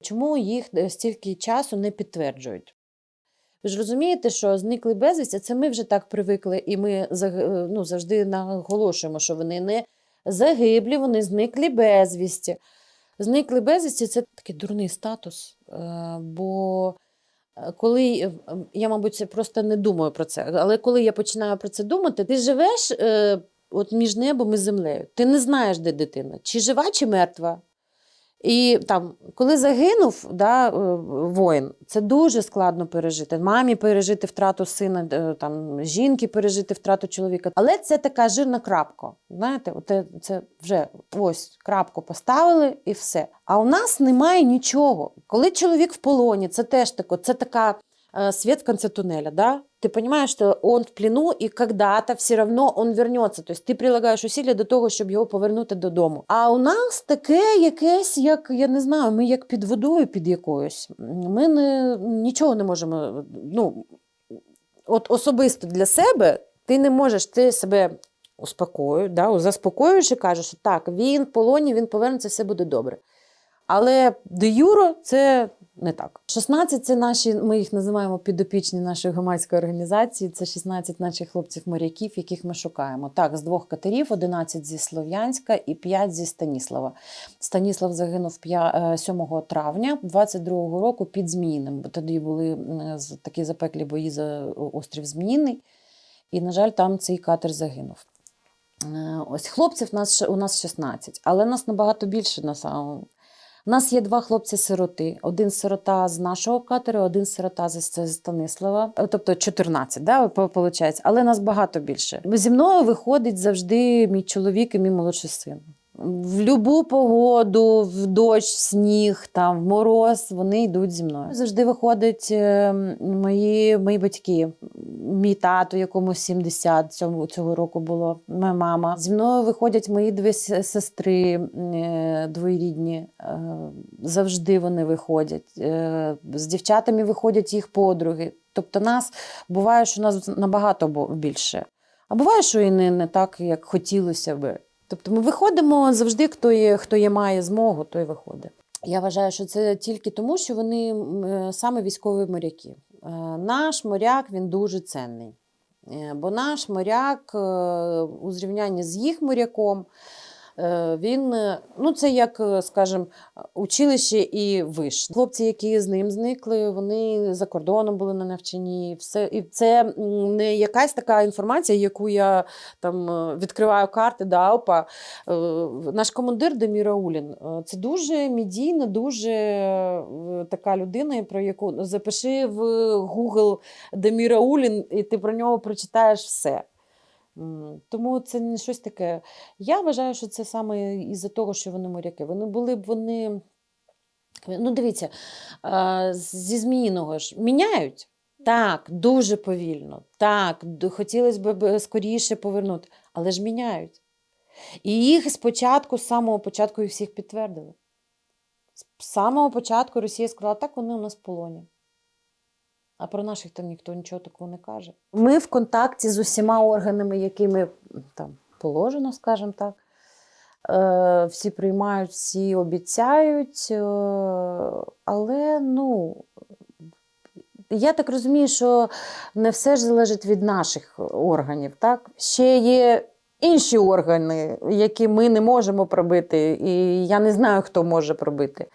Чому їх е, стільки часу не підтверджують? Ви ж розумієте, що зникли безвісті, це ми вже так привикли, і ми е, ну, завжди наголошуємо, що вони не загиблі, вони зникли безвісті. Зникли безвісті це такий дурний статус. е, Бо коли я, мабуть, просто не думаю про це, але коли я починаю про це думати, ти живеш от між небом і землею. Ти не знаєш, де дитина, чи жива, чи мертва. І там, коли загинув да, е, воїн, це дуже складно пережити. Мамі пережити втрату сина, е, там, жінки пережити втрату чоловіка. Але це така жирна крапка. Знаєте, Оте, це вже ось крапку поставили і все. А у нас немає нічого. Коли чоловік в полоні, це теж тако, це така э, свет в конце туннеля, да? Ты понимаешь, что он в плену, і когда-то все равно он вернется. Тобто ти прилагаєш усилля до того, щоб його повернути додому. А у нас таке якесь, як я не знаю, ми як під водою під якоюсь. Ми не, нічого не можемо. Ну, от особисто для себе ти не можеш, ти себе успокоюєш, да, заспокоюєш і кажеш, що так, він в полоні, він повернеться, все буде добре. Але де юро це не так. 16 це наші, ми їх називаємо підопічні нашої громадської організації. Це 16 наших хлопців-моряків, яких ми шукаємо. Так, з двох катерів, 11 зі Слов'янська і 5 зі Станіслава. Станіслав загинув е, 7 травня 22-го року під Зміїним. Бо тоді були такі запеклі бої за острів Зміїний. І, на жаль, там цей катер загинув. Е, Ось хлопців у нас 16, але нас набагато більше на самому. Нас є два хлопці-сироти. Один сирота з нашого катеру, один сирота з з Станислава. Е, Тобто 14, да, виходить. Але нас багато більше. Зі мною виходить завжди мій чоловік і мій молодший син. В любу погоду, в дощ, в сніг, там, в мороз, вони йдуть зі мною. Завжди виходять е, мої, мої батьки, мій тато, якому 70 цього, цього року було, моя мама. Зі мною виходять мої дві сестри е, двоюрідні. Е, завжди вони виходять. З дівчатами виходять їх подруги. Тобто нас буває, що нас набагато більше. А буває, що і не, не так, як хотілося би. Тобто ми виходимо завжди, хто є, хто є має змогу, той виходить. Я вважаю, що це тільки тому, що вони е, саме військові моряки. Е, Наш моряк він дуже ценний. Е, Бо наш моряк у зрівнянні з їх моряком, він, е, ну це як, е, скажімо, училище і виш. Хлопці, які з ним зникли, вони за кордоном були на навчанні. Все, і це не якась така інформація, яку я там е, відкриваю карти, да, опа. Е, Наш командир Демір Аулін е, це дуже медійна, дуже е, така людина, про яку запиши в Google Демір Аулін, і ти про нього прочитаєш все. Тому це не щось таке. Я вважаю, що це саме із-за того, що вони моряки. Вони були б вони. Ну, дивіться, зі Зміїного ж міняють. Так, дуже повільно. Так, хотілося б скоріше повернути, але ж міняють. І їх спочатку, з самого початку, їх всіх підтвердили. З самого початку Росія сказала, так вони у нас в полоні. А про наших там ніхто нічого такого не каже. Ми в контакті з усіма органами, якими там положено, скажімо так. Е, всі приймають, всі обіцяють. е, Але ну, я так розумію, що не все ж залежить від наших органів. Так? Ще є інші органи, які ми не можемо пробити, і я не знаю, хто може пробити.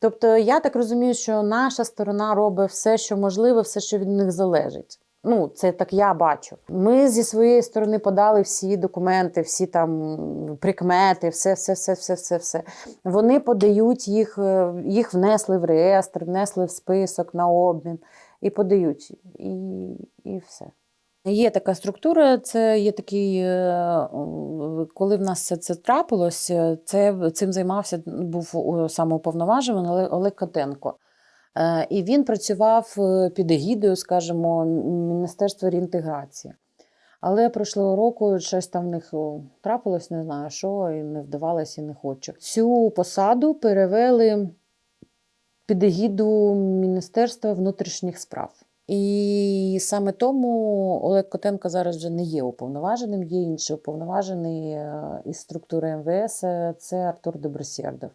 Тобто, я так розумію, що наша сторона робить все, що можливе, все, що від них залежить. Ну, це так я бачу. Ми зі своєї сторони подали всі документи, всі там прикмети, все, все, все, все, все, все. Вони подають їх, е, їх внесли в реєстр, внесли в список на обмін і подають. І, і все. Є така структура, це є такий, е, коли в нас це, це трапилось, е, це, цим займався, був о, саме Олег Котенко. Е, І він працював е, під егідою, скажімо, Міністерства реінтеграції. Але пройшлого року щось там в них трапилось, не знаю що, і не вдавалося, і не хочу. Цю посаду перевели під егіду Міністерства внутрішніх справ. І саме тому Олег Котенко зараз вже не є уповноваженим, є інший уповноважений е, із структури МВС, е, це Артур Добросєрдов.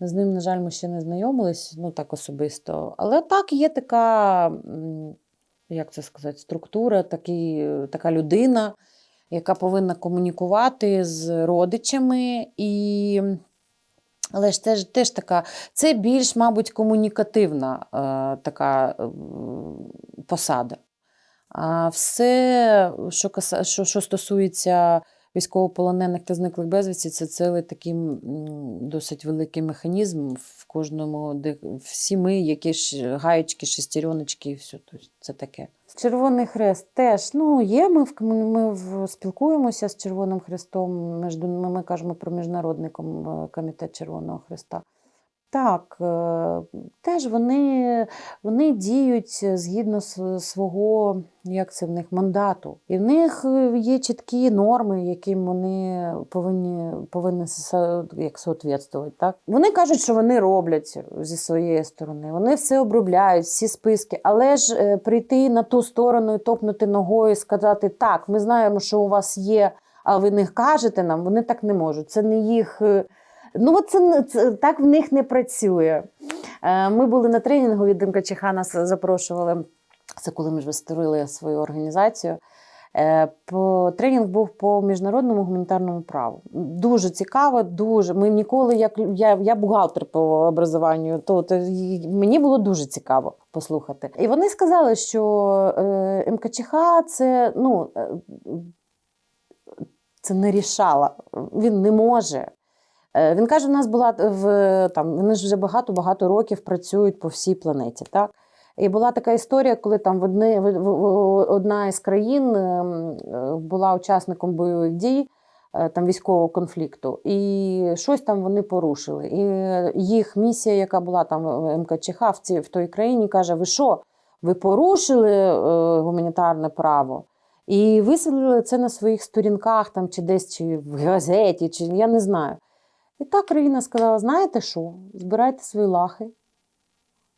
З ним, на жаль, ми ще не знайомились, ну так особисто. Але так, є така, як це сказати, структура, такий, така людина, яка повинна комунікувати з родичами. І... Але ж теж, теж така, це більш, мабуть, комунікативна е, така е, посада. А все, що, що, що стосується військовополонених та зниклих безвісті, це цілий такий досить великий механізм в кожному, де всі ми, якісь гаєчки, шестереночки, і все. Тобто це таке. Червоний хрест теж ну, є. Ми в ми спілкуємося з Червоним Хрестом. Ми кажемо про міжнародний е, комітет Червоного Хреста. Так, е, теж вони, вони діють згідно с- свого, як це в них, мандату. І в них е, є чіткі норми, яким вони повинні, повинні як соответствувати. Так? Вони кажуть, що вони роблять зі своєї сторони. Вони все обробляють, всі списки. Але ж е, прийти на ту сторону і топнути ногою і сказати, так, ми знаємо, що у вас є, а ви не кажете нам, вони так не можуть. Це не їх. Ну, це, це так в них не працює. Е, Ми були на тренінгу від МКЧХ, нас запрошували. Це коли ми вже створили свою організацію. Е, По, тренінг був по міжнародному гуманітарному праву. Дуже цікаво, дуже. Ми ніколи, як я, я бухгалтер по образуванню, то, то мені було дуже цікаво послухати. І вони сказали, що е, МКЧХ це ну, е, це не рішала. Він не може. Е, Він каже, у нас була в там, вони ж вже багато-багато років працюють по всій планеті. Так? І була така історія, коли там в в, в, в- одна із країн ем, е, була учасником бойових дій, е, там військового конфлікту, і щось там вони порушили. І е, їх місія, яка була там в МКЧХ в, цій, в той країні, каже: Ви що? Ви порушили е, гуманітарне право? І висвітлили це на своїх сторінках, там, чи десь чи в газеті, чи я не знаю. І та країна сказала: знаєте що? Збирайте свої лахи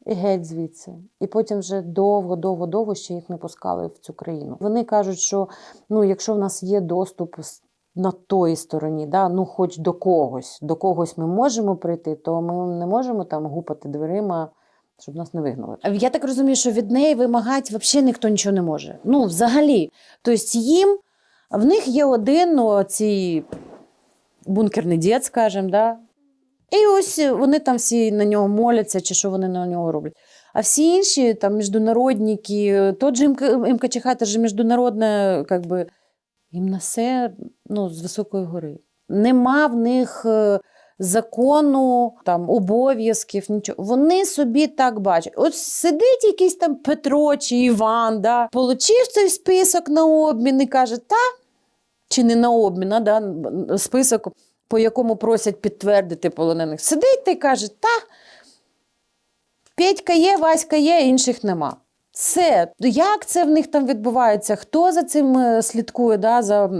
і геть звідси. І потім вже довго, довго, довго ще їх не пускали в цю країну. Вони кажуть, що ну, якщо в нас є доступ на тої стороні, да, ну хоч до когось, до когось ми можемо прийти, то ми не можемо там гупати дверима. Щоб нас не вигнали. Я так розумію, що від неї вимагати взагалі ніхто нічого не може. Ну, взагалі. Тобто їм в них є один ну, ці бункерний дід, скажімо, да? І ось вони там всі на нього моляться, чи що вони на нього роблять. А всі інші там міжнародники, тот же МК, МКЧХ, це ж міжнародне, как би, їм на все ну, з високої гори. Нема в них е, закону, там, обов'язків, нічого. Вони собі так бачать. От сидить якийсь там Петро чи Іван, да, получив цей список на обмін і каже, та, чи не на обмін, а да, список, по якому просять підтвердити полонених. Сидить та й каже, та, Петька є, Васька є, інших нема. Все. Як це в них там відбувається? Хто за цим е, слідкує да, за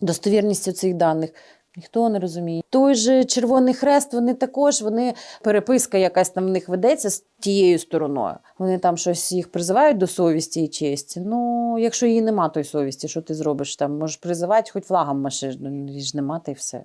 достовірністю цих даних? Ніхто не розуміє. Той же Червоний Хрест, вони також, вони переписка якась там в них ведеться з тією стороною. Вони там щось їх призивають до совісті і честі. Ну, якщо її нема, тої совісті, що ти зробиш там? Можеш призивати, хоч флагом машиш, ну її ж нема, та й все.